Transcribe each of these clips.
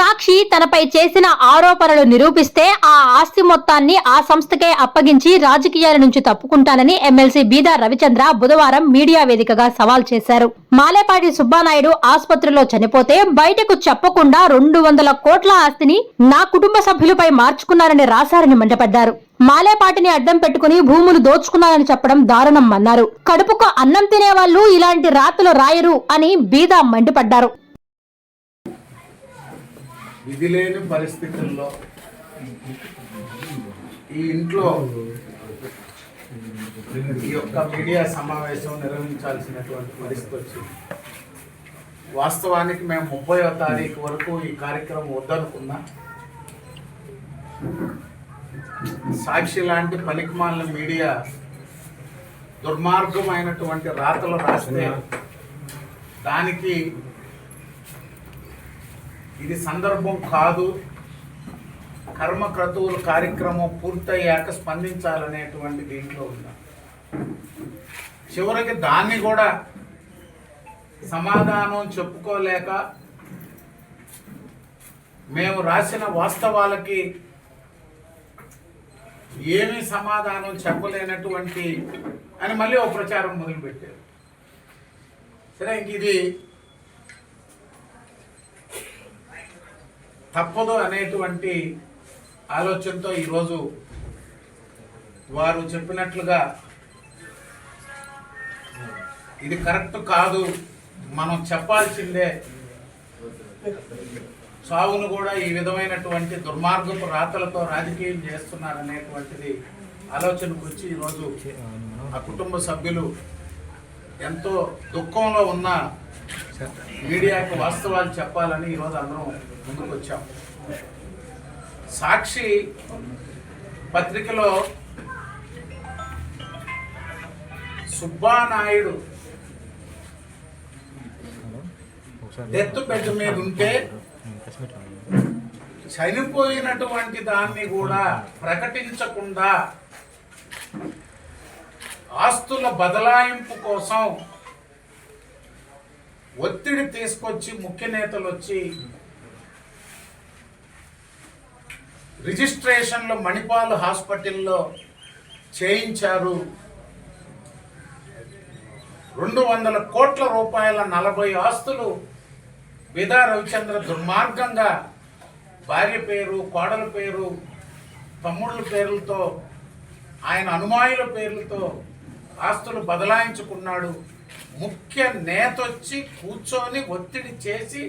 సాక్షి తనపై చేసిన ఆరోపణలు నిరూపిస్తే ఆ ఆస్తి మొత్తాన్ని ఆ సంస్థకే అప్పగించి రాజకీయాల నుంచి తప్పుకుంటానని ఎమ్మెల్సీ బీదా రవిచంద్ర బుధవారం మీడియా వేదికగా సవాల్ చేశారు. మాలేపాటి సుబ్బానాయుడు ఆసుపత్రిలో చనిపోతే బయటకు చెప్పకుండా రెండు వందల కోట్ల ఆస్తిని నా కుటుంబ సభ్యులపై మార్చుకున్నారని రాశారని మండిపడ్డారు. మాలేపాటిని అడ్డం పెట్టుకుని భూములు దోచుకున్నారని చెప్పడం దారుణం అన్నారు. కడుపుకు అన్నం తినే వాళ్ళు ఇలాంటి రాతలు రాయరు అని బీదా మండిపడ్డారు. విధి లేని పరిస్థితుల్లో ఈ ఇంట్లో ఈ యొక్క మీడియా సమావేశం నిర్వహించాల్సినటువంటి పరిస్థితి వచ్చింది. వాస్తవానికి మేము ముప్పైవ తారీఖు వరకు ఈ కార్యక్రమం వద్దనుకున్నా. సాక్షి లాంటి పనికిమాలిన మీడియా దుర్మార్గమైనటువంటి రాతలు రాస్తే దానికి ఇది సందర్భం కాదు. కర్మక్రతువుల కార్యక్రమం పూర్తయ్యాక స్పందించాలనేటువంటి దీంట్లో ఉన్నా చివరికి దాన్ని కూడా సమాధానం చెప్పుకోలేక మేము రాసిన వాస్తవాలకి ఏమీ సమాధానం చెప్పలేనటువంటి అని మళ్ళీ ఒక ప్రచారం మొదలుపెట్టారు. సరే ఇంక ఇది తప్పదు అనేటువంటి ఆలోచనతో ఈరోజు వారు చెప్పినట్లుగా ఇది కరెక్ట్ కాదు మనం చెప్పాల్సిందే. సాగును కూడా ఈ విధమైనటువంటి దుర్మార్గపు రాతలతో రాజకీయం చేస్తున్నారనేటువంటిది ఆలోచనకు వచ్చి ఈరోజు ఆ కుటుంబ సభ్యులు ఎంతో దుఃఖంలో ఉన్న మీడియాకు వాస్తవాలు చెప్పాలని ఈరోజు అందరం ముందుకు వచ్చాం సాక్షి పత్రికలో సుబ్బానాయుడు డెత్ బెడ్ మీద ఉంటే చనిపోయినటువంటి దాన్ని కూడా ప్రకటించకుండా ఆస్తుల బదలాయింపు కోసం ఒత్తిడి తీసుకొచ్చి ముఖ్య నేతలు వచ్చి రిజిస్ట్రేషన్లో మణిపాల్ హాస్పిటల్లో చేయించారు. రెండు వందల కోట్ల రూపాయల నలభై ఆస్తులు విదా రవిచంద్ర దుర్మార్గంగా భార్య పేరు కోడల పేరు తమ్ముళ్ళ పేర్లతో ఆయన అనుమాయుల పేర్లతో ఆస్తులు బదలాయించుకున్నాడు. ముఖ్య నేత వచ్చి కూర్చొని ఒత్తిడి చేసి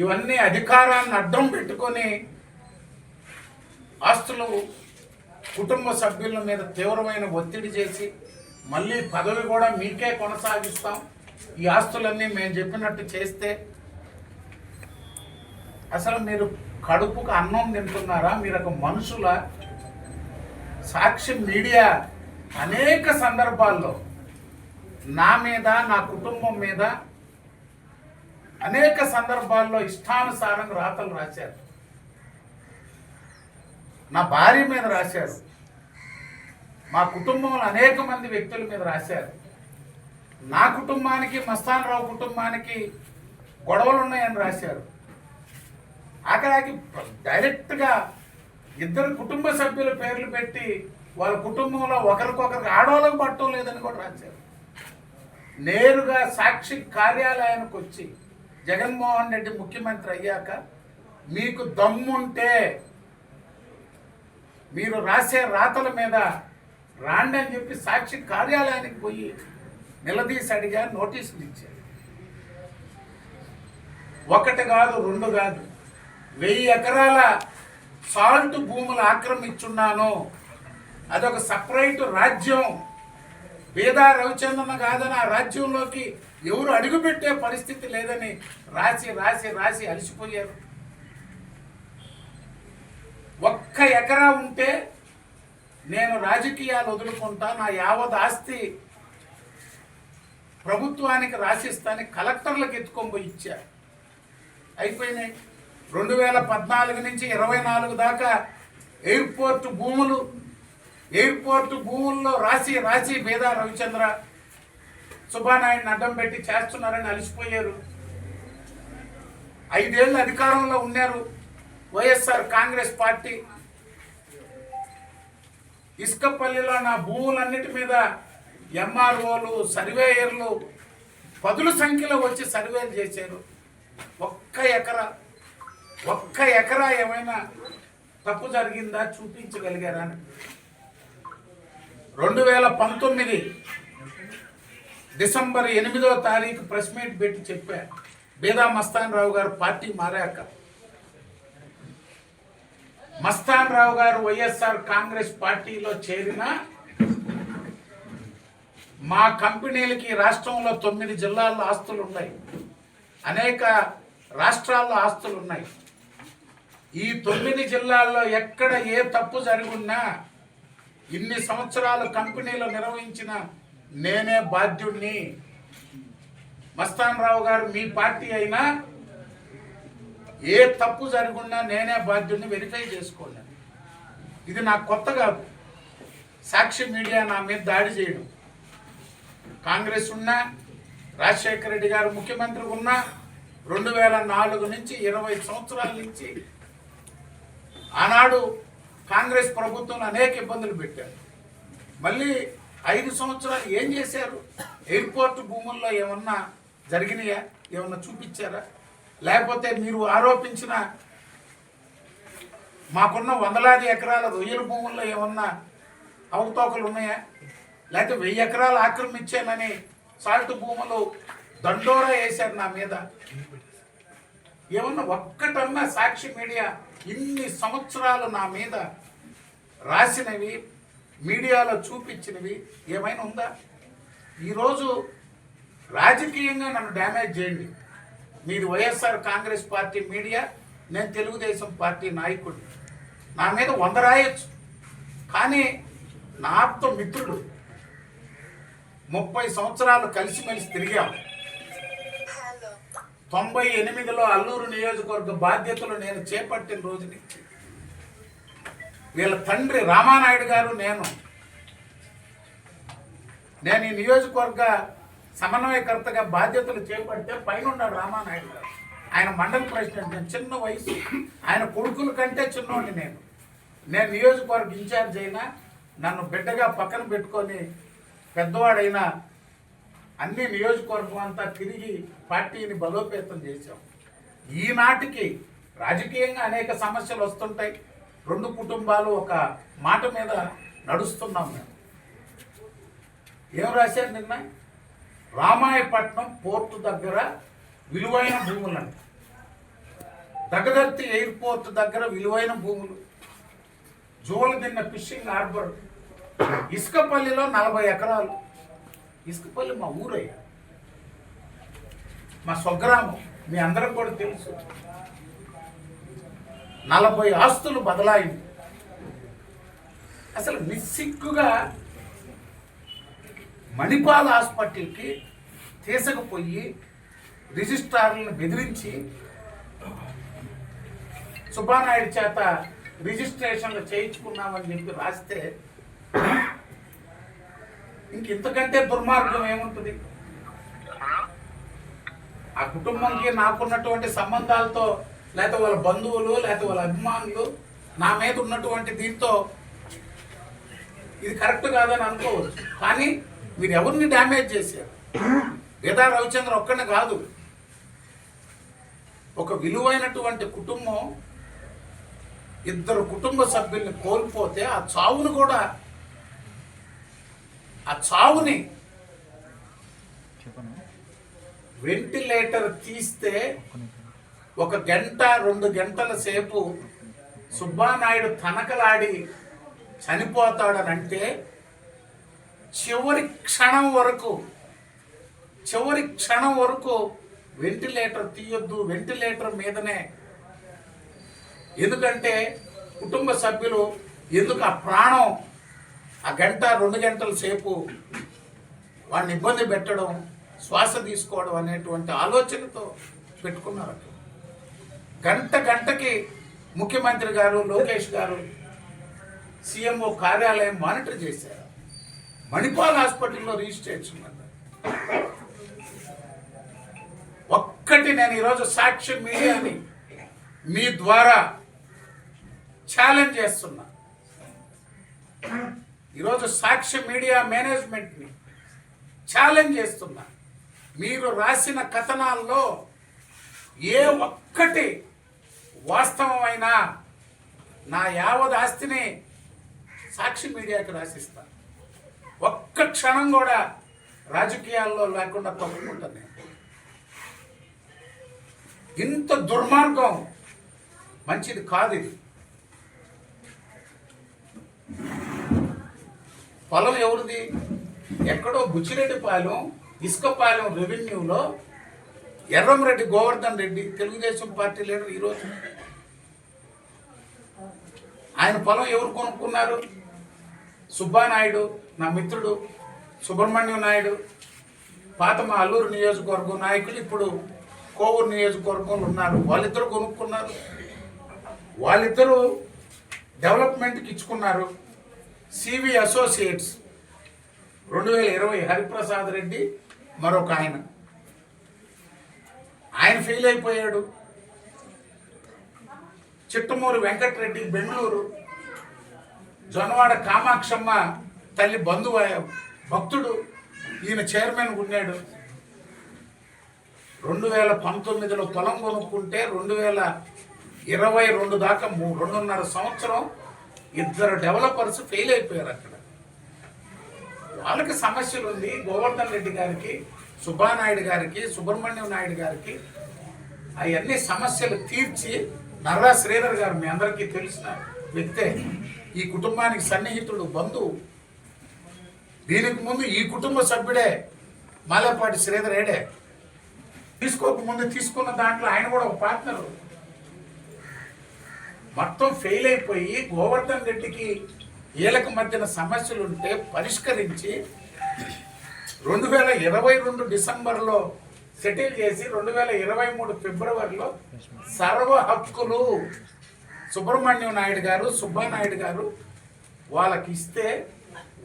ఇవన్నీ అధికారాన్ని అడ్డం పెట్టుకొని ఆస్తులు కుటుంబ సభ్యుల మీద తీవ్రమైన ఒత్తిడి చేసి మళ్ళీ పదవి కూడా మీకే కొనసాగిస్తాం. ఈ ఆస్తులన్నీ మేము చెప్పినట్టు చేస్తే అసలు మీరు కడుపుకు అన్నం తింటున్నారా? మీరు ఒక మనుషుల? సాక్షి మీడియా అనేక సందర్భాల్లో నా మీద నా కుటుంబం మీద అనేక సందర్భాల్లో ఇష్టానుసారం రాతలు రాశారు. నా భార్య మీద రాశారు. మా కుటుంబంలో అనేక మంది వ్యక్తుల మీద రాశారు. నా కుటుంబానికి మస్తానరావు కుటుంబానికి గొడవలు ఉన్నాయని రాశారు. అక్కడికి డైరెక్ట్గా ఇద్దరు కుటుంబ సభ్యుల పేర్లు పెట్టి వాళ్ళ కుటుంబంలో ఒకరికొకరికి ఆడవాళ్ళకు పట్టడం లేదని కూడా రాశారు. నేరుగా సాక్షి కార్యాలయానికి వచ్చి జగన్మోహన్ రెడ్డి ముఖ్యమంత్రి అయ్యాక మీకు దమ్ముంటే మీరు రాసే రాతల మీద రాండి అని చెప్పి సాక్షి కార్యాలయానికి పోయి నిలదీసి అడిగా నోటీసులు ఇచ్చారు. ఒకటి కాదు రెండు కాదు. వెయ్యి ఎకరాల సాల్ట్ భూములు ఆక్రమించున్నాను. అదొక సపరేట్ రాజ్యం. వేదా రవిచంద్రన్ కాదని ఆ రాజ్యంలోకి ఎవరు అడుగుపెట్టే పరిస్థితి లేదని రాసి రాసి రాసి అలసిపోయారు. ఒక్క ఎకరా ఉంటే నేను రాజకీయాలు వదులుకుంటా నా యావత్ ఆస్తి ప్రభుత్వానికి రాసిస్తాను కలెక్టర్లకు ఎత్తుకొని పోయి ఇచ్చా. అయిపోయినాయి. రెండు వేల పద్నాలుగు నుంచి ఇరవై నాలుగు దాకా ఎయిర్పోర్ట్ భూములు ఎయిర్పోర్ట్ భూముల్లో రాసి రాసి బేదా రవిచంద్ర సుబ్బానాయుడిని అడ్డం పెట్టి చేస్తున్నారని అలసిపోయారు. ఐదేళ్ళు అధికారంలో ఉన్నారు వైఎస్ఆర్ కాంగ్రెస్ పార్టీ. ఇసుకపల్లిలో నా భూములన్నిటి మీద ఎంఆర్ఓలు సర్వేయర్లు పదుల సంఖ్యలో వచ్చి సర్వేలు చేశారు. ఒక్క ఎకరా. ఒక్క ఎకరా ఏమైనా తప్పు జరిగిందా చూపించగలిగారా? రెండు వేల పంతొమ్మిది డిసెంబర్ ఎనిమిదో తారీఖు ప్రెస్ మీట్ పెట్టి చెప్పా. బేదా మస్తాన్ రావు గారు పార్టీ మారాక. మస్తాన్ రావు గారు వైఎస్ఆర్ కాంగ్రెస్ పార్టీలో చేరిన మా కంపెనీలకి రాష్ట్రంలో తొమ్మిది జిల్లాల్లో ఆస్తులు ఉన్నాయి అనేక రాష్ట్రాల్లో ఆస్తులు ఉన్నాయి ఈ తొమ్మిది జిల్లాల్లో ఎక్కడ ఏ తప్పు జరుగున్నా ఇన్ని సంవత్సరాలు కంపెనీలు నిర్వహించిన నేనే బాధ్యుణ్ణి. మస్తాన్ రావు గారు మీ పార్టీ అయినా ఏ తప్పు జరుగున్నా నేనే బాధ్యుడిని వెరిఫై చేసుకోండి. ఇది నాకు కొత్త కాదు. సాక్షి మీడియా నా మీద దాడి చేయడం. కాంగ్రెస్ ఉన్నా రాజశేఖర రెడ్డి గారు ముఖ్యమంత్రి ఉన్నా రెండు వేల నాలుగు నుంచి ఇరవై సంవత్సరాల నుంచి ఆనాడు కాంగ్రెస్ ప్రభుత్వం అనేక ఇబ్బందులు పెట్టారు. మళ్ళీ ఐదు సంవత్సరాలు ఏం చేశారు? ఎయిర్పోర్ట్ భూముల్లో ఏమన్నా జరిగినాయా? ఏమన్నా చూపించారా? లేకపోతే మీరు ఆరోపించిన మాకున్న వందలాది ఎకరాల రొయ్యల భూముల్లో ఏమన్నా అవకతవకలు ఉన్నాయా? లేకపోతే వెయ్యి ఎకరాలు ఆక్రమించానని సాల్ట్ భూములు దండోరా వేశారు నా మీద. ఏమన్నా ఒక్కటన్నా సాక్షి మీడియా ఇన్ని సంవత్సరాలు నా మీద రాసినవి మీడియాలో చూపించినవి ఏమైనా ఉందా? ఈరోజు రాజకీయంగా నన్ను డ్యామేజ్ చేయండి. మీరు వైఎస్ఆర్ కాంగ్రెస్ పార్టీ మీడియా నేను తెలుగుదేశం పార్టీ నాయకుడిని. నా మీద వంద రాయొచ్చు. కానీ నా ఆప్త మిత్రుడు ముప్పై సంవత్సరాలు కలిసిమెలిసి తిరిగాం. తొంభై ఎనిమిదిలో అల్లూరు నియోజకవర్గ బాధ్యతలు నేను చేపట్టిన రోజు నుంచి. వీళ్ళ తండ్రి రామానాయుడు గారు నేను. నేను ఈ నియోజకవర్గ సమన్వయకర్తగా బాధ్యతలు చేపడితే పైన ఉన్నాడు రామానాయుడు గారు. ఆయన మండల ప్రెసిడెంట్ నేను చిన్న వయసు. ఆయన కొడుకుల కంటే చిన్నోడిని నేను. నేను నియోజకవర్గ ఇన్ఛార్జ్ అయినా నన్ను బిడ్డగా పక్కన పెట్టుకొని పెద్దవాడైనా అన్ని నియోజకవర్గం అంతా తిరిగి పార్టీని బలోపేతం చేశాం. ఈనాటికి రాజకీయంగా అనేక సమస్యలు వస్తుంటాయి. రెండు కుటుంబాలు ఒక మాట మీద నడుస్తున్నాం మేము. ఏం రాశారు నిన్న? రామాయపట్నం పోర్టు దగ్గర విలువైన భూములంట దగదర్తి ఎయిర్పోర్ట్ దగ్గర విలువైన భూములు. జోలదిన్న ఫిషింగ్ హార్బర్ ఇసుకపల్లిలో నలభై ఎకరాలు. ఇసుకపల్లి మా ఊరయ్యా మా స్వగ్రామం మీ అందరం కూడా తెలుసు. నలభై ఆస్తులు బదలాయింది. అసలు నిస్సిగ్గుగా మణిపాల్ హాస్పిటల్కి తీసుకుపోయి రిజిస్ట్రార్లను బెదిరించి సుబ్బానాయుడు చేత రిజిస్ట్రేషన్లు చేయించుకున్నామని చెప్పి రాస్తే ఇంక ఇంతకంటే దుర్మార్గం ఏముంటుంది? ఆ కుటుంబంకి నాకున్నటువంటి సంబంధాలతో లేకపోతే వాళ్ళ బంధువులు లేకపోతే వాళ్ళ అభిమానులు నా మీద ఉన్నటువంటి దీంతో ఇది కరెక్ట్ కాదని అనుకోవచ్చు. కానీ మీరు ఎవరిని డ్యామేజ్ చేశారు? వేదా రవిచంద్ర ఒక్కడిని కాదు. ఒక విలువైనటువంటి కుటుంబం ఇద్దరు కుటుంబ సభ్యుల్ని కోల్పోతే ఆ చావును కూడా ఆ చావుని వెంటిలేటర్ తీస్తే ఒక గంట రెండు గంటల సేపు సుబ్బానాయుడు తనకలాడి చనిపోతాడనంటే చివరి క్షణం వరకు చివరి క్షణం వరకు వెంటిలేటర్ తీయొద్దు వెంటిలేటర్ మీదనే. ఎందుకంటే కుటుంబ సభ్యులు ఎందుకు ఆ ప్రాణం ఆ గంట రెండు గంటల సేపు వాడిని ఇబ్బంది పెట్టడం శ్వాస తీసుకోవడం అనేటువంటి ఆలోచనతో పెట్టుకున్నారు గంట గంటకి ముఖ్యమంత్రి గారు లోకేష్ గారు సీఎంఓ కార్యాలయం మానిటర్ చేశారు. మణిపాల్ హాస్పిటల్లో రిజిస్ట్రేషన్ అన్నారు ఒక్కటి నేను ఈరోజు సాక్షి మీడియాని మీ ద్వారా ఛాలెంజ్ చేస్తున్నా. ఈరోజు సాక్షి మీడియా మేనేజ్మెంట్ని ఛాలెంజ్ చేస్తున్నా. మీరు రాసిన కథనాల్లో ఏ ఒక్కటి వాస్తవమైనా నా యావత్ ఆస్తిని సాక్షి మీడియాకి రాసిస్తా. ఒక్క క్షణం కూడా రాజకీయాల్లో లేకుండా తప్పుకుంటాను నేను. ఇంత దుర్మార్గం మంచిది కాదు ఇది. పొలం ఎవరిది? ఎక్కడో బుచ్చిరెడ్డిపాలెం ఇసుకపాలెం రెవెన్యూలో ఎర్రంరెడ్డి గోవర్ధన్ రెడ్డి తెలుగుదేశం పార్టీ లీడర్ ఈరోజు ఆయన పొలం ఎవరు కొనుక్కున్నారు? సుబ్బానాయుడు నా మిత్రుడు సుబ్రహ్మణ్యం నాయుడు పాత మా అల్లూరు నియోజకవర్గం నాయకులు ఇప్పుడు కోవూరు నియోజకవర్గంలో ఉన్నారు. వాళ్ళిద్దరు కొనుక్కున్నారు. వాళ్ళిద్దరూ డెవలప్మెంట్కి ఇచ్చుకున్నారు. సివి అసోసియేట్స్ రెండు వేల ఇరవై హరిప్రసాద్ రెడ్డి మరొక ఆయన. ఆయన ఫెయిల్ అయిపోయాడు. చిట్టమూరు వెంకటరెడ్డి బెంగళూరు. జొన్నవాడ కామాక్షమ్మ తల్లి బంధువు భక్తుడు. ఈయన చైర్మన్ ఉన్నాడు. రెండు వేల పంతొమ్మిదిలో పొలం కొనుక్కుంటే రెండు వేల ఇరవై రెండు దాకా రెండున్నర సంవత్సరం ఇద్దరు డెవలపర్స్ ఫెయిల్ అయిపోయారు అక్కడ. వాళ్ళకి సమస్యలు ఉంది. గోవర్ధన్ రెడ్డి గారికి సుబ్బానాయుడు గారికి సుబ్రహ్మణ్యం నాయుడు గారికి అవన్నీ సమస్యలు తీర్చి నర్రా శ్రీధర్ గారు మీ అందరికీ తెలిసిన వ్యక్తే. ఈ కుటుంబానికి సన్నిహితుడు బంధువు దీనికి ముందు ఈ కుటుంబ సభ్యుడే మాలేపాటి శ్రీధర్ ఏడే తీసుకోకముందు తీసుకున్న దాంట్లో ఆయన కూడా ఒక పార్ట్నరు మొత్తం ఫెయిల్ అయిపోయి గోవర్ధన్ రెడ్డికి వీళ్ళకి మధ్యన సమస్యలు ఉంటే పరిష్కరించి రెండు వేల ఇరవై రెండు డిసెంబర్లో సెటిల్ చేసి రెండు వేల ఇరవై మూడు ఫిబ్రవరిలో సర్వ హక్కులు సుబ్రహ్మణ్యం నాయుడు గారు సుబ్బానాయుడు గారు వాళ్ళకి ఇస్తే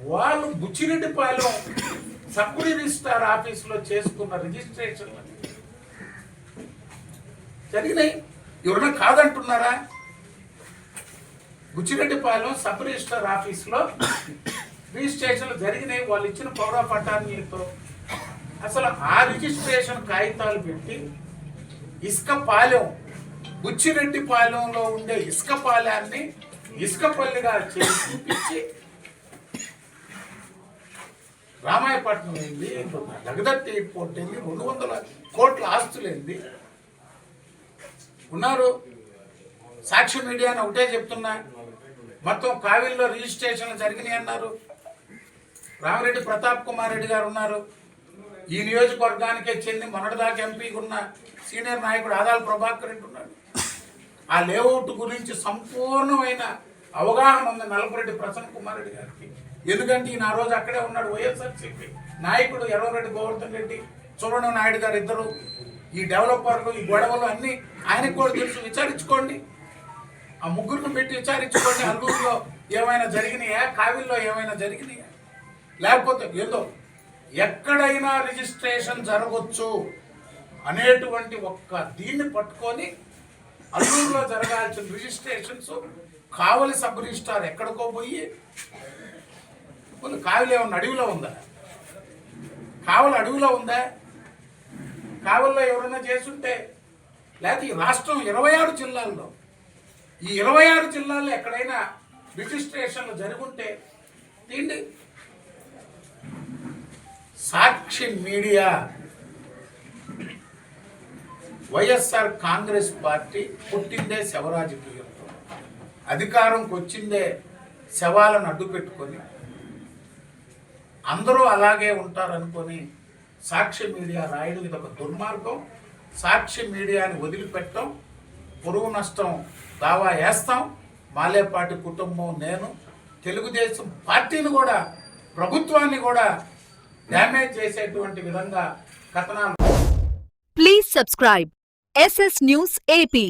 వాళ్ళు బుచ్చిరెడ్డిపాలెం సబ్ రిజిస్ట్రార్ ఆఫీసులో చేసుకున్న రిజిస్ట్రేషన్లు. జరిగినాయి. ఎవరైనా కాదంటున్నారా? గుచ్చిరెడ్డిపాలెం సబ్ రిజిస్టర్ ఆఫీస్లో రిజిస్ట్రేషన్లు జరిగినాయి. వాళ్ళు ఇచ్చిన పౌర పట్టాలతో అసలు ఆ రిజిస్ట్రేషన్ కాగితాలు పెట్టి ఇసుక పాలెం బుచ్చిరెడ్డిపాలెంలో ఉండే ఇసుక పాలెన్ని ఇసుకపల్లిగా చేసి చూపించి రామాయపట్నం ఏంది లగదట్టి ఎయిర్పోర్ట్ ఏంది రెండు వందల కోట్ల ఆస్తులు ఏంది ఉన్నారు. సాక్షి మీడియా అని ఒకటే చెప్తున్నా. మొత్తం కావిల్లో రిజిస్ట్రేషన్లు జరిగినాయి అన్నారు. రామిరెడ్డి ప్రతాప్ కుమార్ రెడ్డి గారు ఉన్నారు. ఈ నియోజకవర్గానికే చెంది మొన్నటిదాకా ఎంపీకి ఉన్న సీనియర్ నాయకుడు ఆదాల ప్రభాకర్ రెడ్డి ఉన్నాడు. ఆ లేఅవుట్ గురించి సంపూర్ణమైన అవగాహన ఉంది నలపరెడ్డి ప్రసన్న కుమార్ రెడ్డి గారికి. ఎందుకంటే ఈయన ఆ రోజు అక్కడే ఉన్నాడు వైఎస్ఆర్సీపీ నాయకుడు ఎర్రవరెడ్డి గోవర్ధన్ రెడ్డి చూడడం నాయుడు గారు ఇద్దరు. ఈ డెవలపర్లు ఈ గొడవలు అన్నీ ఆయనకు కూడా తెలుసు. విచారించుకోండి. ఆ ముగ్గురిని పెట్టి విచారించుకోండి. అల్లూరులో ఏమైనా జరిగినాయా? కావిల్లో ఏమైనా జరిగినాయా? లేకపోతే ఏదో? ఎక్కడైనా రిజిస్ట్రేషన్ జరగవచ్చు అనేటువంటి ఒక్క దీన్ని పట్టుకొని అల్లూరులో జరగాల్సిన రిజిస్ట్రేషన్స్ కావలి సబ్ రిజిస్టార్ ఎక్కడికో పోయి కొన్ని కావలి ఏమన్నా అడవిలో ఉందా? కావలి అడవిలో ఉందా? కావల్లో ఎవరైనా చేసుంటే లేకపోతే ఈ రాష్ట్రం ఇరవై ఆరు జిల్లాల్లో ఈ ఇరవై ఆరు జిల్లాల్లో ఎక్కడైనా రిజిస్ట్రేషన్లు జరుగుంటే తీండి Sakshi media. YSR Congress party పుట్టిందే శవరాజకీయంతో. అధికారంకి వచ్చిందే శవాలను అడ్డు పెట్టుకొని. అందరూ అలాగే ఉంటారనుకొని సాక్షి మీడియా రాయడం ఇది ఒక దుర్మార్గం. సాక్షి మీడియాని వదిలిపెట్టడం పొరుగు నష్టం దావా వేస్తాం. మాలేపాటి కుటుంబం నేను. తెలుగుదేశం పార్టీని కూడా ప్రభుత్వాన్ని కూడా డ్యామేజ్ చేసేటువంటి విధంగా కథనాలు please subscribe SS news AP